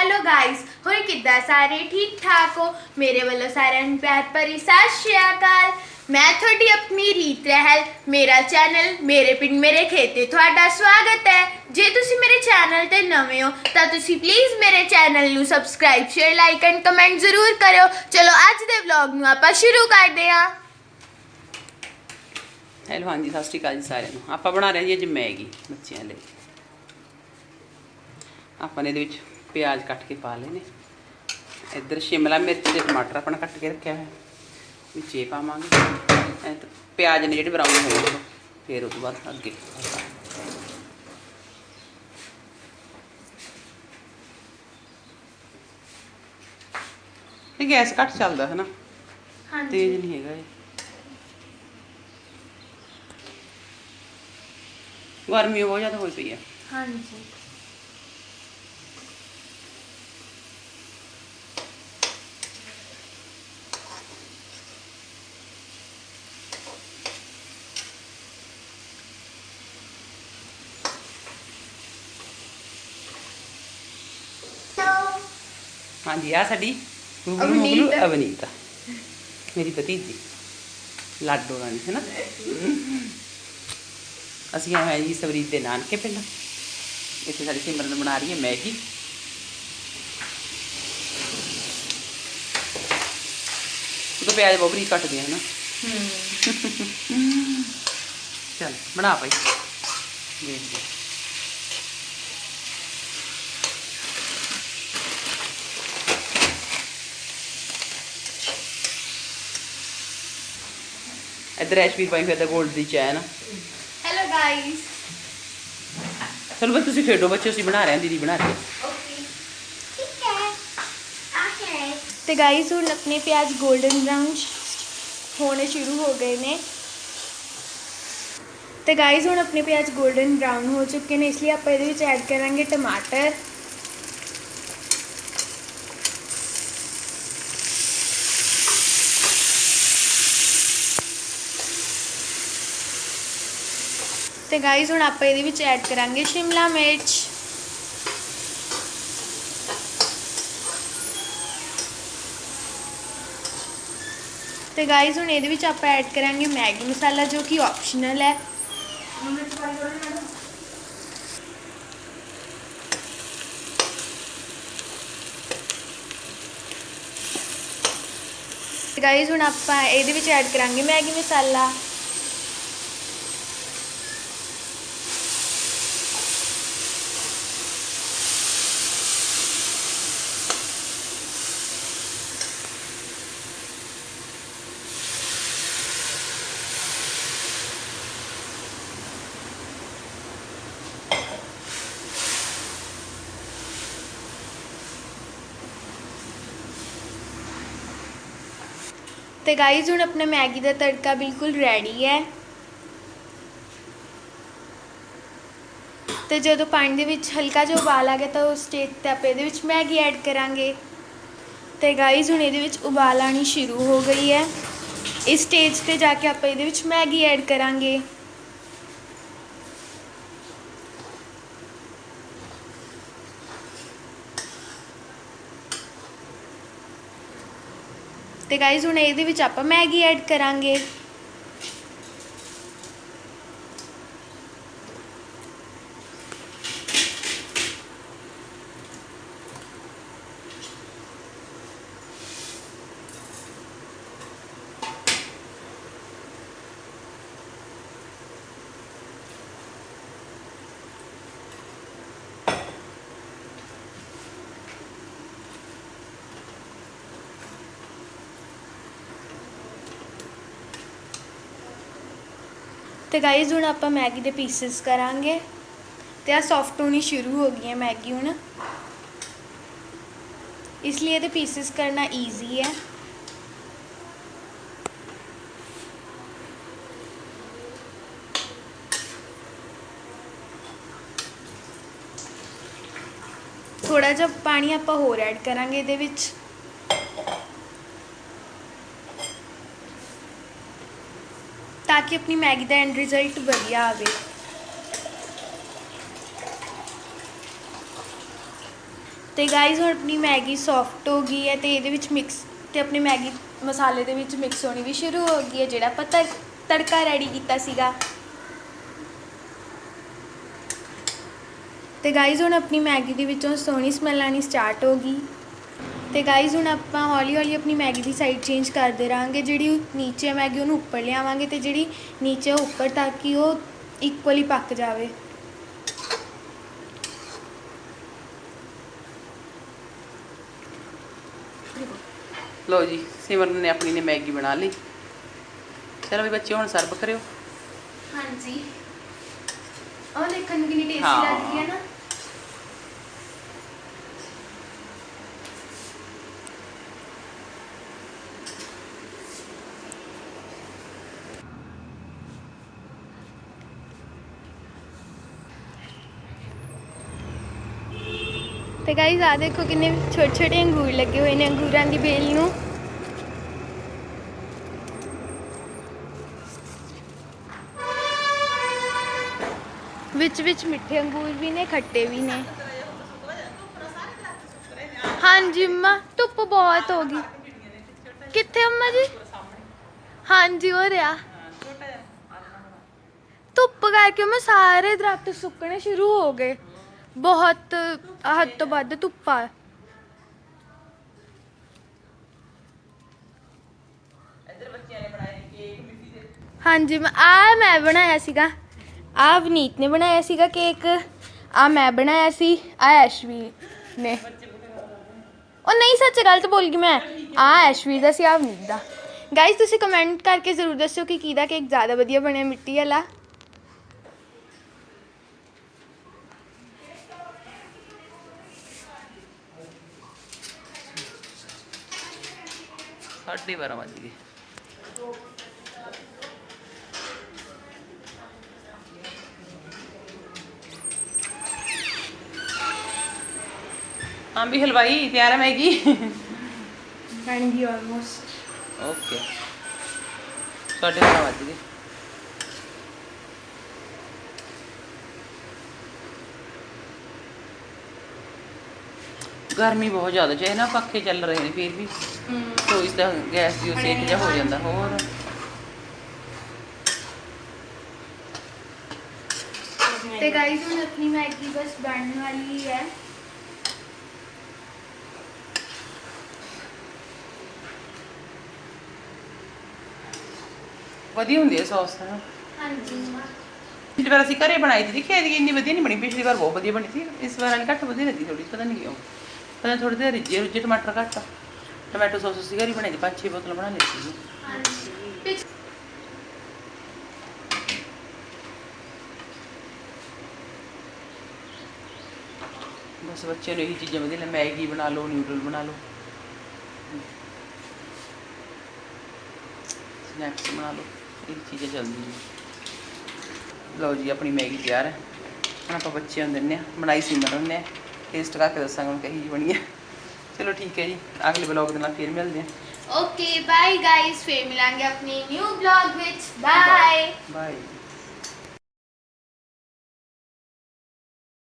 Hello guys ਹੋਰ ਕਿੱਦਾਂ ਸਾਰੇ? ਠੀਕ ਠਾਕ ਹੋ? ਮੇਰੇ ਵੱਲੋਂ ਸਾਰਿਆਂ ਨੂੰ ਪਿਆਰ ਭਰੀ ਸਤਿ ਸ਼੍ਰੀ ਅਕਾਲ। ਮੈਂ ਤੁਹਾਡੀ ਆਪਣੀ ਰੀਤ ਰਹਿਲ, ਮੇਰਾ ਚੈਨਲ ਮੇਰੇ ਪਿੰਡ ਮੇਰੇ ਖੇਤੇ ਤੁਹਾਡਾ ਸਵਾਗਤ ਹੈ। ਜੇ ਤੁਸੀਂ ਮੇਰੇ ਚੈਨਲ ਤੇ ਨਵੇਂ ਹੋ, ਤਾਂ ਤੁਸੀਂ ਪਲੀਜ਼ ਮੇਰੇ ਚੈਨਲ ਨੂੰ subscribe share like and comment ਜ਼ਰੂਰ ਕਰਿਓ। ਚਲੋ, ਅੱਜ ਦੇ ਵਲੌਗ ਨੂੰ ਆਪਾਂ ਸ਼ੁਰੂ ਕਰਦੇ ਹਾਂ। ਹੈਲੋ ਹਾਂਜੀ, ਸਤਿ ਸ਼੍ਰੀ ਅਕਾਲ ਜੀ ਸਾਰਿਆਂ ਨੂੰ। ਆਪਾਂ ਬਣਾ ਰਹੇ ਹਾਂ ਜੀ ਅੱਜ ਮੈਗੀ ਬੱਚਿਆਂ ਲਈ। ਆਪਾਂ ਨੇ ਇਹਦੇ ਵਿੱਚ ਪਿਆਜ਼ ਕੱਟ ਕੇ ਪਾ ਲਏ ਨੇ। ਇੱਧਰ ਸ਼ਿਮਲਾ ਮਿਰਚ ਤੇ ਟਮਾਟਰ ਆਪਣਾ ਕੱਟ ਕੇ ਰੱਖਿਆ ਹੋਇਆ। ਵਿੱਚ ਇਹ ਪਾਵਾਂਗੇ। ਐ ਤਾਂ ਪਿਆਜ਼ ਨੇ ਜਿਹੜੇ ਬਰਾਊਨ ਹੋਏ ਨੇ। ਫਿਰ ਉਸ ਤੋਂ ਬਾਅਦ ਅੱਗੇ। ਇਹ ਗੈਸ ਘੱਟ ਚੱਲਦਾ ਹੈ ਨਾ। ਤੇਜ਼ ਨਹੀਂ ਹੈਗਾ ਇਹ। ਗਰਮੀ ਬਹੁਤ ਜ਼ਿਆਦਾ ਹੋਈ ਪਈ ਹੈ। ਹਾਂਜੀ। ਹਾਂਜੀ ਆ ਸਾਡੀ ਗੁਗਲੂ ਅਵਨੀਤ। ਮੁਗਲੂ ਅਵਨੀਤ ਮੇਰੀ ਭਤੀਜੀ। ਲਾਡੋ ਰਾਣੀ ਹੈ ਨਾ ਅਸੀਂ ਆਏ ਹਾਂ ਜੀ ਸਵਰੀਤ ਦੇ ਨਾਨਕੇ ਪਿੰਡ ਇੱਥੇ ਸਾਡੀ ਸਿਮਰਨ ਬਣਾ ਰਹੀ ਹੈ ਮੈਗੀ। ਉਹ ਤਾਂ ਪਿਆਜ਼ ਬਹੁਤ ਬਰੀਕ ਕੱਟਦੇ ਆ ਨਾ ਚੱਲ ਬਣਾ ਭਾਈ। ਦੇਖ ਦੇ ਇੱਧਰ ਐਸ਼ਵੀਰ ਪਾਈ ਫਿਰਦਾ 골ਡ ਦੀ ਚੈਨ। ਹੈਲੋ ਗਾਇਸ ਚਲੋ ਬਸ ਤੁਸੀਂ ਖੇਡੋ ਬੱਚੇ ਅਸੀਂ ਬਣਾ ਰਹੇ ਹਾਂ ਦੀਦੀ ਬਣਾ ਕੇ ਤੇ ਗਾਇਸ ਹੁਣ ਆਪਣੇ ਪਿਆਜ਼ 골ਡਨ ਬ੍ਰਾਊਨ ਹੋਣੇ ਸ਼ੁਰੂ ਹੋ ਗਏ ਨੇ। ਤੇ ਗਾਇਸ ਹੁਣ ਆਪਣੇ ਪਿਆਜ਼ 골ਡਨ ਬ੍ਰਾਊਨ ਹੋ ਚੁੱਕੇ ਨੇ ਇਸ ਲਈ ਆਪਾਂ ਇਹਦੇ ਵਿੱਚ ਐਡ ਕਰਾਂਗੇ ਟਮਾਟਰ। ਤੇ ਗਾਈਜ਼ ਹੁਣ ਆਪਾਂ ਇਹਦੇ ਵਿੱਚ ਐਡ ਕਰਾਂਗੇ ਸ਼ਿਮਲਾ ਮਿਰਚ। ਤੇ ਗਾਇਸ ਹੁਣ ਇਹਦੇ ਵਿੱਚ ਆਪਾਂ ਐਡ ਕਰਾਂਗੇ ਮੈਗੀ ਮਸਾਲਾ, ਜੋ ਕਿ ਆਪਸ਼ਨਲ ਹੈ। ਗਾਈਜ਼ ਹੁਣ ਆਪਾਂ ਇਹਦੇ ਵਿੱਚ ਐਡ ਕਰਾਂਗੇ ਮੈਗੀ ਮਸਾਲਾ। ਤੇ ਗਾਈਜ਼ ਹੁਣ ਆਪਣਾ ਮੈਗੀ ਦਾ ਤੜਕਾ ਬਿਲਕੁਲ ਰੈਡੀ ਹੈ। ਤੇ ਜਦੋਂ ਪਾਣੀ ਦੇ ਵਿੱਚ ਹਲਕਾ ਜਿਹਾ ਉਬਾਲ ਆ ਗਿਆ ਤਾਂ ਉਸ ਸਟੇਜ ਤੇ ਆਪਾਂ ਇਹਦੇ ਵਿੱਚ ਮੈਗੀ ਐਡ ਕਰਾਂਗੇ। ਤੇ ਗਾਈਜ਼ ਹੁਣ ਇਹਦੇ ਵਿੱਚ ਉਬਾਲ ਆਣੀ ਸ਼ੁਰੂ ਹੋ ਗਈ ਹੈ। ਇਸ ਸਟੇਜ ਤੇ ਜਾ ਕੇ ਆਪਾਂ ਇਹਦੇ ਵਿੱਚ ਮੈਗੀ ਐਡ ਕਰਾਂਗੇ। ਤੇ ਗਾਇਸ ਹੁਣ ਇਹਦੇ ਵਿੱਚ ਆਪਾਂ ਮੈਗੀ ਐਡ ਕਰਾਂਗੇ। ਤੇ ਗਾਇਸ ਹੁਣ ਆਪਾਂ ਮੈਗੀ ਦੇ ਪੀਸਸ ਕਰਾਂਗੇ। ਤੇ ਆ ਸੌਫਟ ਹੋਣੀ ਸ਼ੁਰੂ ਹੋ ਗਈ ਹੈ ਮੈਗੀ ਹੁਣ। ਇਸ ਲਈ ਇਹਦੇ ਪੀਸਸ ਕਰਨਾ ਈਜ਼ੀ ਹੈ। ਥੋੜਾ ਜਿਹਾ ਪਾਣੀ ਆਪਾਂ ਹੋਰ ਐਡ ਕਰਾਂਗੇ ਇਹਦੇ ਵਿੱਚ। ਤਾਂ ਕਿ ਆਪਣੀ ਮੈਗੀ ਦਾ ਐਂਡ ਰਿਜ਼ਲਟ ਵਧੀਆ ਆਵੇ ਤੇ ਤੇ ਗਾਈਜ਼ ਹੁਣ ਆਪਣੀ ਮੈਗੀ ਸੌਫਟ ਹੋ ਗਈ ਹੈ ਤੇ ਇਹਦੇ ਵਿੱਚ ਮਿਕਸ ਤੇ ਆਪਣੀ ਮੈਗੀ ਮਸਾਲੇ ਦੇ ਵਿੱਚ ਮਿਕਸ ਹੋਣੀ ਵੀ ਸ਼ੁਰੂ ਹੋ ਗਈ ਹੈ ਜਿਹੜਾ ਆਪਾਂ ਤੜ- ਤੜਕਾ ਰੈਡੀ ਕੀਤਾ ਸੀਗਾ ਤੇ ਗਾਈਜ਼ ਹੁਣ ਆਪਣੀ ਮੈਗੀ ਦੇ ਵਿੱਚੋਂ ਸੋਹਣੀ ਸਮੈਲ ਆਣੀ ਸਟਾਰਟ ਹੋ ਗਈ ਤੇ ਗਾਈਜ਼ ਹੁਣ ਆਪਾਂ ਹੌਲੀ ਹੌਲੀ ਆਪਣੀ ਮੈਗੀ ਦੀ ਸਾਈਡ ਚੇਂਜ ਕਰਦੇ ਰਹਾਂਗੇ ਜਿਹੜੀ ਨੀਚੇ ਮੈਗੀ ਉਹਨੂੰ ਉੱਪਰ ਲਿਆਵਾਂਗੇ ਤੇ ਜਿਹੜੀ ਨੀਚੇ ਉੱਪਰ ਤਾਂ ਕਿ ਉਹ ਇਕੁਅਲੀ ਪੱਕ ਜਾਵੇ। ਲਓ ਜੀ ਸਿਮਰਨ ਨੇ ਆਪਣੀ ਨੇ ਮੈਗੀ ਬਣਾ ਲਈ। ਚਲੋ ਵੀ ਬੱਚੇ ਹੁਣ ਸਰਵ ਕਰਿਓ। ਹਾਂਜੀ। ਉਹ ਦੇਖਣ ਨੂੰ ਕਿੰਨੀ ਟੇਸਟੀ ਹਾਂ। ਲੱਗਦੀ ਹੈ ਨਾ। ਤੇ ਗਾਈਜ਼ ਆ ਦੇਖੋ ਕਿੰਨੇ ਛੋਟੇ ਛੋਟੇ ਅੰਗੂਰ ਲੱਗੇ ਹੋਏ ਨੇ ਅੰਗੂਰਾਂ ਦੀ ਬੇਲ ਨੂੰ। ਵਿੱਚ ਵਿੱਚ ਮਿੱਠੇ ਅੰਗੂਰ ਵੀ ਨੇ, ਖੱਟੇ ਵੀ ਨੇ। ਹਾਂਜੀ ਅੰਮਾ, ਧੁੱਪ ਬਹੁਤ ਹੋ ਗਈ। ਕਿੱਥੇ ਅੰਮਾ ਜੀ? ਹਾਂਜੀ, ਹੋ ਰਿਹਾ। ਧੁੱਪ ਕਰਕੇ ਮੈਂ ਸਾਰੇ ਦਰਖਤ ਸੁੱਕਣੇ ਸ਼ੁਰੂ ਹੋ ਗਏ। ਬਹੁਤ ਹੱਦ ਤੋਂ ਵੱਧ ਧੁੱਪ ਆ। ਹਾਂਜੀ ਮੈਂ ਆ ਮੈਂ ਬਣਾਇਆ ਸੀਗਾ। ਆ ਵਨੀਤ ਨੇ ਬਣਾਇਆ ਸੀਗਾ ਕੇਕ। ਆ ਮੈਂ ਬਣਾਇਆ ਸੀ ਆ ਐਸ਼ਵੀ ਨੇ। ਉਹ ਨਹੀਂ ਸੱਚ ਗਲਤ ਬੋਲ ਗਈ ਮੈਂ। ਆ ਐਸ਼ਵੀ ਦਾ ਸੀ ਆ ਵਨੀਤ ਦਾ। ਗਾਇਸ ਤੁਸੀਂ ਕਮੈਂਟ ਕਰਕੇ ਜ਼ਰੂਰ ਦੱਸਿਓ ਕਿ ਕਿਹਦਾ ਕੇਕ ਜ਼ਿਆਦਾ ਵਧੀਆ ਬਣਿਆ ਮਿੱਟੀ ਵਾਲਾ। ਸਾਢੇ 12 ਵੱਜ ਗਏ। ਹਾਂ ਵੀ ਹਲਵਾਈ ਤਿਆਰ ਹੈ ਮੈਗੀ? ਗਈ ਆਲਮੋਸਟ ਓਕੇ ਸਾਢੇ 12 ਵੱਜ ਗਏ। ਗਰਮੀ ਬਹੁਤ ਜ਼ਿਆਦਾ ਚਾਹੇ ਨਾ ਪੱਖੇ ਚੱਲ ਰਹੇ ਨੇ ਫਿਰ ਵੀ। ਰਸੋਈ ਦਾ ਗੈਸ ਦੀ ਸੇਕ ਜਿਹਾ ਹੋ ਜਾਂਦਾ ਹੋਰ। ਤੇ ਗਾਇਸ ਹੁਣ ਆਪਣੀ ਮੈਗੀ ਬਸ ਬਣਨ ਵਾਲੀ ਹੈ। ਵਧੀਆ ਹੁੰਦੀ ਹੈ ਸੌਸ ਤਾਂ ਹਾਂਜੀ। ਪਿਛਲੀ ਵਾਰ ਅਸੀਂ ਘਰੇ ਬਣਾਈ ਸੀ ਦੇਖਿਆ ਇਹਦੀ ਇੰਨੀ ਵਧੀਆ ਨਹੀਂ ਬਣੀ? ਪਿਛਲੀ ਵਾਰ ਬਹੁਤ ਵਧੀਆ ਬਣੀ ਸੀ। ਇਸ ਵਾਰ ਵਾਲੀ ਘੱਟ ਵਧੀਆ ਲੱਗੀ ਥੋੜੀ ਪਤਾ ਨਹੀਂ ਕਿਉਂ। ਪਤਾ ਥੋੜੇ ਜਿਹੇ ਰਿੱਜੇ ਰੁੱਜੇ ਟਮਾਟਰ ਘੱਟ ਆ। ਟੋਮੈਟੋ ਸੌਸ ਅਸੀਂ ਘਰੇ ਬਣਾਈ ਸੀ, ਪੰਜ ਛੇ ਬੋਤਲਾਂ ਬਣਾ ਲਈ ਸੀ ਬਸ ਬੱਚਿਆਂ ਨੂੰ ਇਹੀ ਚੀਜ਼ਾਂ ਵਧੀਆ ਲੱਗਦੀਆਂ, ਮੈਗੀ ਬਣਾ ਲਓ ਨਿਊਡਲ ਬਣਾ ਲਓ। ਸਨੈਕਸ ਬਣਾ ਲਓ, ਇਹ ਚੀਜ਼ਾਂ ਚੱਲਦੀਆਂ। ਨੇ ਲਓ ਜੀ, ਆਪਣੀ ਮੈਗੀ ਤਿਆਰ ਹੈ। ਹੁਣ ਆਪਾਂ ਬੱਚਿਆਂ ਨੂੰ ਦਿੰਨੇ ਆ ਬਣਾਈ ਸੀ ਮਰਨ ਨੇ ਟੇਸਟ ਕਰਕੇ ਦੱਸਾਂਗੇ, ਹੁਣ ਕਹੀ ਜੀ ਬਣੀ ਹੈ। ਚਲੋ ਠੀਕ ਹੈ ਜੀ ਅਗਲੇ ਵਲੌਗ ਦੇ ਨਾਲ ਫਿਰ ਮਿਲਦੇ ਹਾਂ। ਓਕੇ ਬਾਏ ਗਾਇਸ ਫੇਰ ਮਿਲਾਂਗੇ ਆਪਣੀ ਨਿਊ ਬਲੌਗ ਵਿੱਚ। Bye bye